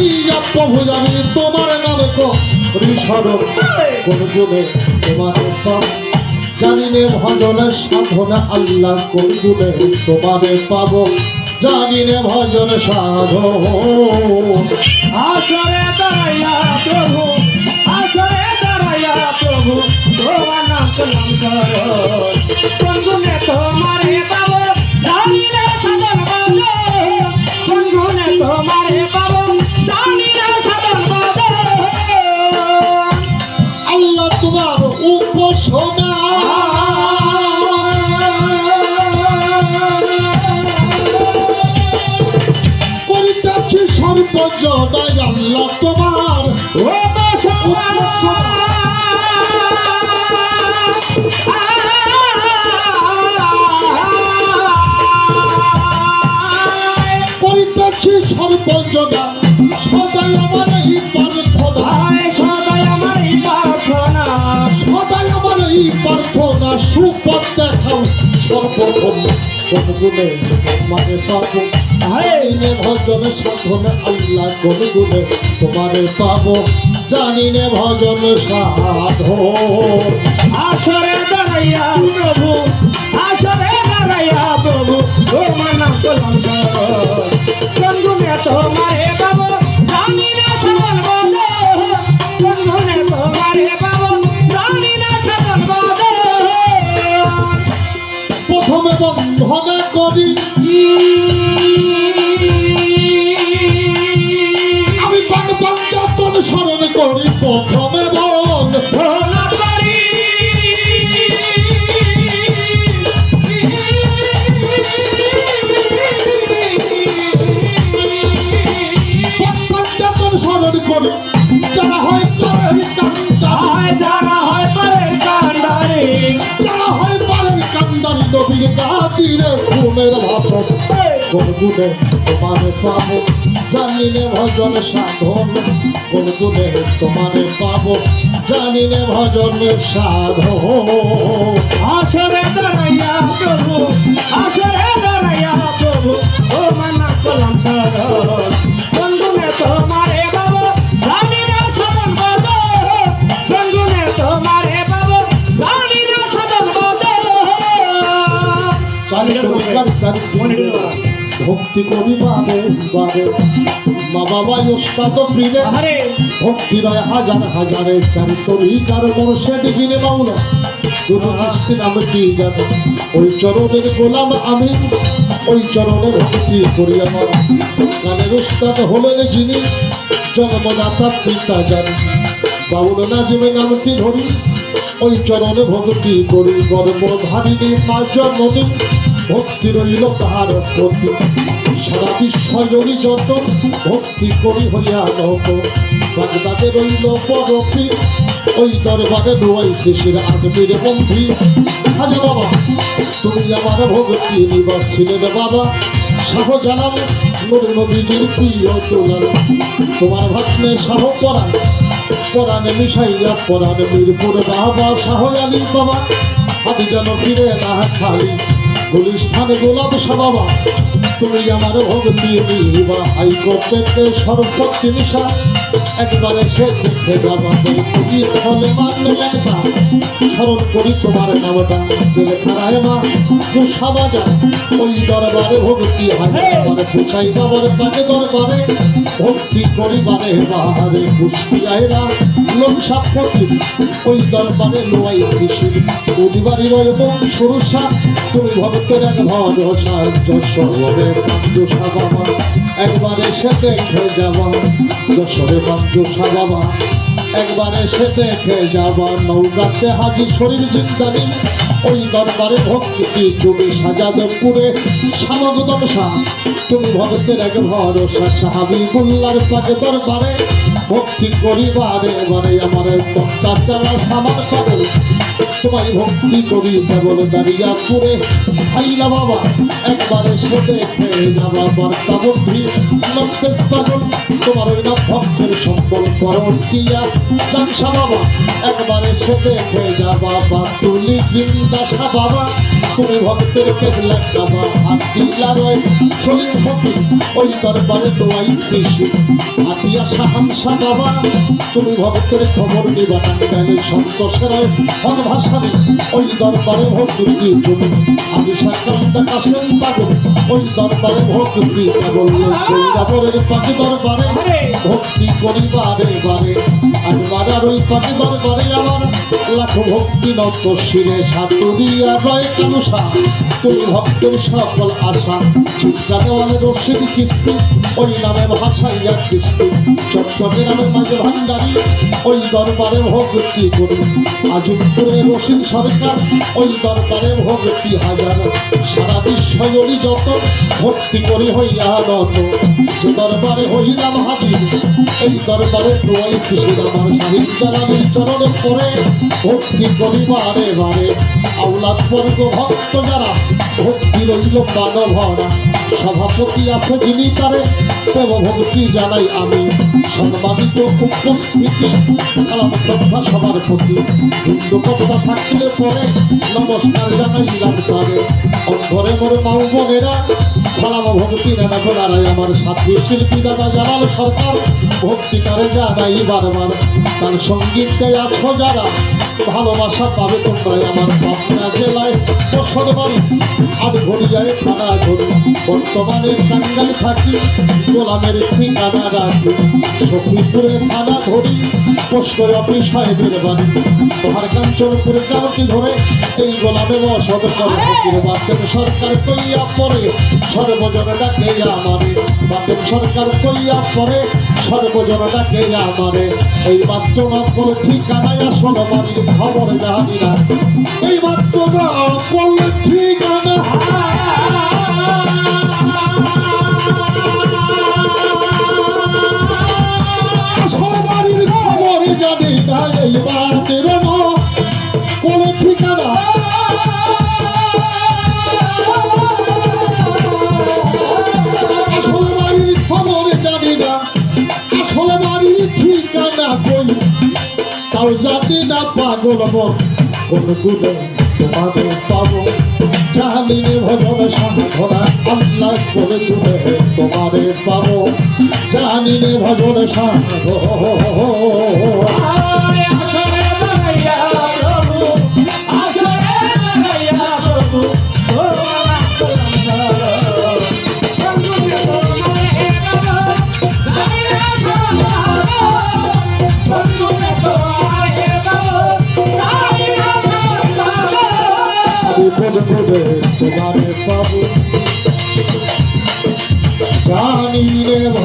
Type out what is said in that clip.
ইয়া প্রভু জানি তোমার সাধনে আল্লাহ কোন গুণে তোমারে পাব। জানি নে ভজন সাধন আসরে দাঁড়াইয়া প্রভু, আসরে দাঁড়াইয়া প্রভু, তোমার নাম শরণ সর্বজনাই আল্লাহ তোমার। ও করিতেছি সর্বজনা সদাই আমার এই প্রার্থনা। সদাই আমার এই প্রার্থনা। সদাই আমার এই প্রার্থনা সুপথ দেখাও সর্বক্ষণ কোন গুণে মানে পাবো আইনে ভজনে সাধনে আল্লাহ কোন গুণে তোমারে পাবো জানি নে ভজন সাধো আসরে দাঁড়াইয়া প্রভু, আসরে দাঁড়াইয়া প্রভু, তোমার নাম তো কোন তোমারে স্মরণ যারা হয় পারের কান্দারি। যারা হয় পারের কান্ডারে যারা হয় পারের কান্দারি নবীর দাদিরে ঘুমের ভাষণ। কোন তোমারে পাবো জানি নে ভজন সাধন। গুণে তোমারে পাবো জানি নে ভজন সাধন। আসরে দাঁড়াইয়া প্রভু আসরে দাঁড়াইয়া প্রভু। ও মানা কলাম ভক্তি করি বাবে বাবে মা বাবা ওস্তাদ ফিরে আরে ভক্তি রয় হাজার হাজারে চারি তরিকার মরশেদ গিনে মাওলা দুটো কিস্তি নামে কি যাবে ওই চরণের গোলাম আমি ওই চরণের ভক্তি করি আমার গানের উস্তাদ হলেন যিনি জন্মদাতা পিতা জানি। বাউল নাজিমে নামটি ধরি ওই চরণে ভক্তি করি গর্ব ধারিণী মা জন্মদিন। ভক্তি রইল তাহার প্রতি। সারা বিশ্ব জড়ি যত ভক্তি করি হইয়া নত বাগদাদে রইল পরপি। ওই দরবারে রোয়াই শেষের আজমির বন্ধি। হাজা বাবা, তুমি আমার ভক্তি নিবাস ছিলেন বাবা। শাহজালাল, নূর নবীজির প্রিয় তোলার তোমার ভাগ্নে শাহ পরাণ, পরাণে মিশাইয়া পরাণে মিরপুর বাবা, শাহ আলী বাবা। আদি যেন ফিরে না খালি গুলিস্থানে গোলাপ বাবা তুমি আমার ভক্তি বিবাহ করতে সর্বশক্তি নিশা একবারে সে দেখে যাবা তুমি মানলে একটা স্মরণ করি তোমার নামটা। জেলে খারায় মা তুষা বাজা ওই দরবারে ভক্তি হয় মানে পুষাই বাবার পাকে দরবারে। ভক্তি করি বারে বাহারে পুষ্টি আয়রা লোক সাপতি ওই দরবারে লোয়াই কৃষি। উদিবাড়ি রইব সুরসা। তুমি ভক্তের এক ভরসা যশোরে বাবা একবারে সে দেখে যাবা যশোরে পাঞ্জুষা বাবা একবারে সে দেখে যাবা নৌকাতে হাজি শরীর জিন্দানি ওই দরবারে ভক্তি তুমি সাজাদপুরে সামগদম শাহ তুমি ভক্তের এক ভরসা সাহাবি বুল্লার পাকে দরবারে। ভক্তি করিবারে বারে আমার বক্তা চালা সামান পাগল তোমায় ভক্তি করি কেবল দাঁড়িয়া পুরে আইলা বাবা, একবারে সোতে খেয়ে যাবা বার্তা তোমার ওই না ভক্তের সম্বল করণ জানসা বাবা, একবারে সোতে খেয়ে যাবা বা তুলি জিন্দাসা বাবা। তুমি ভক্তের কেবলা রয়। ভক্তি, ওই দরবারে তোমায় কৃষি হাতিয়া সাহাংসা বাবা, তুমি ভক্তের খবর নিবা সন্তোষের ফল ওই দরবারে ভক্তি তুমি আমি পাগল ওই দরবারে ভক্তি কেবল সৈরাবরের পাখি দরবারে ভক্তি করিবারে বারে। আমি বাজার ওই পাখি দরবারে আমার লাখো ভক্তি নত শিরে। সাতুরিয়া রয় কানুষা। তুমি ভক্তের সকল আশা। চিন্তা দেওয়ালে চিস্তি ওই নামে ভাষাইয়া সৃষ্টি। চট্টগ্রামের মাঝে ভান্ডারি ওই দরবারে ভক্তি করি আজিমপুরে রশিদ সরকার, ওই দরকারে ভক্তি হাজার? সারা বিশ্বজরি যত ভক্তি করি হইয়া নত দরবারে হইলাম হাজির, এই দরবারে তোয়াই শিশুর আমার সাহিত্য চরণে পরে ভক্তি করি বারে বারে আউলাদ বর্গ ভক্ত যারা, ভক্তি রইল সভাপতি আছে যিনি তারে দেব ভক্তি জানাই আমি। সম্মানিত উপস্থিতি, সালাম শ্রদ্ধা সবার প্রতি। হিন্দু থাকলে পরে নমস্কার জানাই তারে অন্ধরে মরে মাউ বোনেরা, সালাম ভক্তি গোলারাই আমার সাথী শিল্পী দাদা জালাল সরকার ভক্তি তারে জানাই বারবার। তার সংগীত আছো যারা, ভালোবাসা পাবে তোমরা আমার পাবনা জেলায় বসত বাড়ি আমি ঘড়িয়ায় থানা ধরি বর্তমানে টাঙ্গাই থাকি, গোলামের ঠিকানা রাখি। সখীপুরে থানা ধরি পোস্ট অফিস সাহেবের বাড়ি তোমার কাঞ্চনপুরে কাউকে ধরে, এই গোলামে বসত করে ফকির বাতেন সরকার কইয়া পরে সর্বজন ডাকে আমারে। বাতেন সরকার কইয়া পরে সর্বজন ডাকে আমারে। এই মাত্র নকল ঠিকানায় আসল বাড়ির খবর জানি না। এই মাত্র নকল ঠিকানা আসল বাড়ির খবর জানি না এই মাত্র নকল ঠিকানা আসল বাড়ির খবর জানি না গুণে তোমাদের পাবো। জানিনে ভজন সাধনা আল্লাহ করে তুমি তোমারে পাবো। জানিনে ভজন সাধনা। পদে তোমারে পাবো।